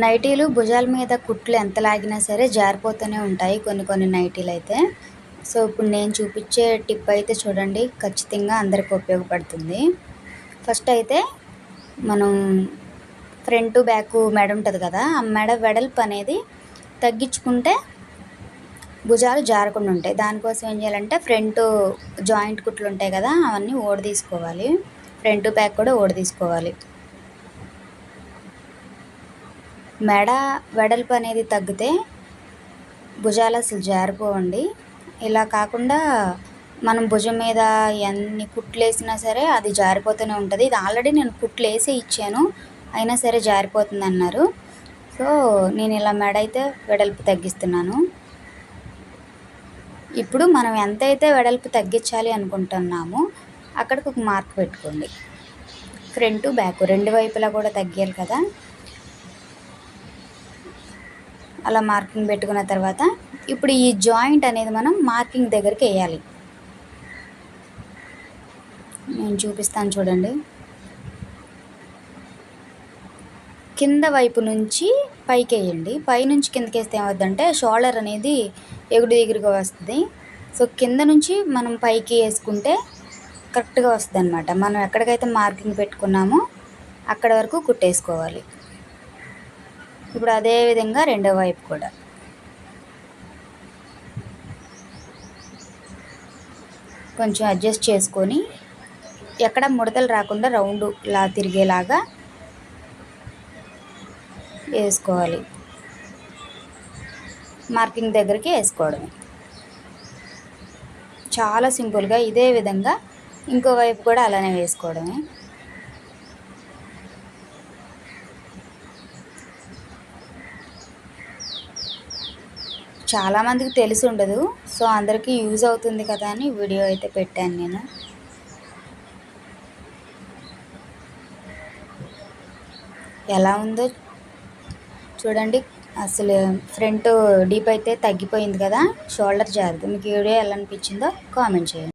నైటీలు భుజాల మీద కుట్లు ఎంత లాగినా సరే జారిపోతూనే ఉంటాయి కొన్ని కొన్ని నైటీలు అయితే సో ఇప్పుడు నేను చూపించే టిప్ అయితే చూడండి. ఖచ్చితంగా అందరికి ఉపయోగపడుతుంది. ఫస్ట్ అయితే మనం ఫ్రంట్ బ్యాక్ మెడ ఉంటుంది కదా ఆ మెడ వెడల్పు అనేది తగ్గించుకుంటే భుజాలు జారకుండా ఉంటాయి. దానికోసం ఏం చేయాలంటే ఫ్రంట్ జాయింట్ కుట్లు ఉంటాయి కదా అవన్నీ ఓడ తీసుకోవాలి ఫ్రంట్ బ్యాక్ కూడా ఓడ తీసుకోవాలి మెడ వెడల్పు అనేది తగ్గితే భుజాలు అసలు జారిపోవండి. ఇలా కాకుండా మనం భుజం మీద ఎన్ని కుట్లు వేసినా సరే అది జారిపోతూనే ఉంటుంది. ఇది ఆల్రెడీ నేను కుట్లు వేసి ఇచ్చాను అయినా సరే జారిపోతుంది అన్నారు సో నేను ఇలా మెడ అయితే వెడల్పు తగ్గిస్తున్నాను. ఇప్పుడు మనం ఎంతైతే వెడల్పు తగ్గించాలి అనుకుంటున్నామో అక్కడికి ఒక మార్క్ పెట్టుకోండి. ఫ్రంట్ బ్యాక్ రెండు వైపులా కూడా తగ్గాలి కదా. అలా మార్కింగ్ పెట్టుకున్న తర్వాత ఇప్పుడు ఈ జాయింట్ అనేది మనం మార్కింగ్ దగ్గరికి వేయాలి. నేను చూపిస్తాను చూడండి. కింద వైపు నుంచి పైకి వేయండి. పైనుంచి కిందకి వేస్తే ఏమవుద్దంటే షోల్డర్ అనేది ఎగుడు ఎగురుగా వస్తుంది. సో కింద నుంచి మనం పైకి వేసుకుంటే కరెక్ట్గా వస్తుంది అనమాట మనం ఎక్కడికైతే మార్కింగ్ పెట్టుకున్నామో అక్కడ వరకు కుట్టేసుకోవాలి. ఇప్పుడు అదే విధంగా రెండో వైపు కూడా. కొంచెం అడ్జస్ట్ చేసుకొని ఎక్కడ ముడతలు రాకుండా రౌండ్ లా తిరిగేలాగా వేసుకోవాలి. మార్కింగ్ దగ్గరికి వేసుకోవడమే. చాలా సింపుల్గా ఇదే విధంగా ఇంకో వైపు కూడా అలానే వేసుకోవడమే. చాలామందికి తెలిసి ఉండదు. సో అందరికీ యూజ్ అవుతుంది కదా అని వీడియో అయితే పెట్టాను నేను. ఎలా ఉందో చూడండి. అసలు ఫ్రంట్ డీప్ అయితే తగ్గిపోయింది కదా. షోల్డర్ జారుతుంది మీకు వీడియో ఎలా అనిపించిందో కామెంట్ చేయండి.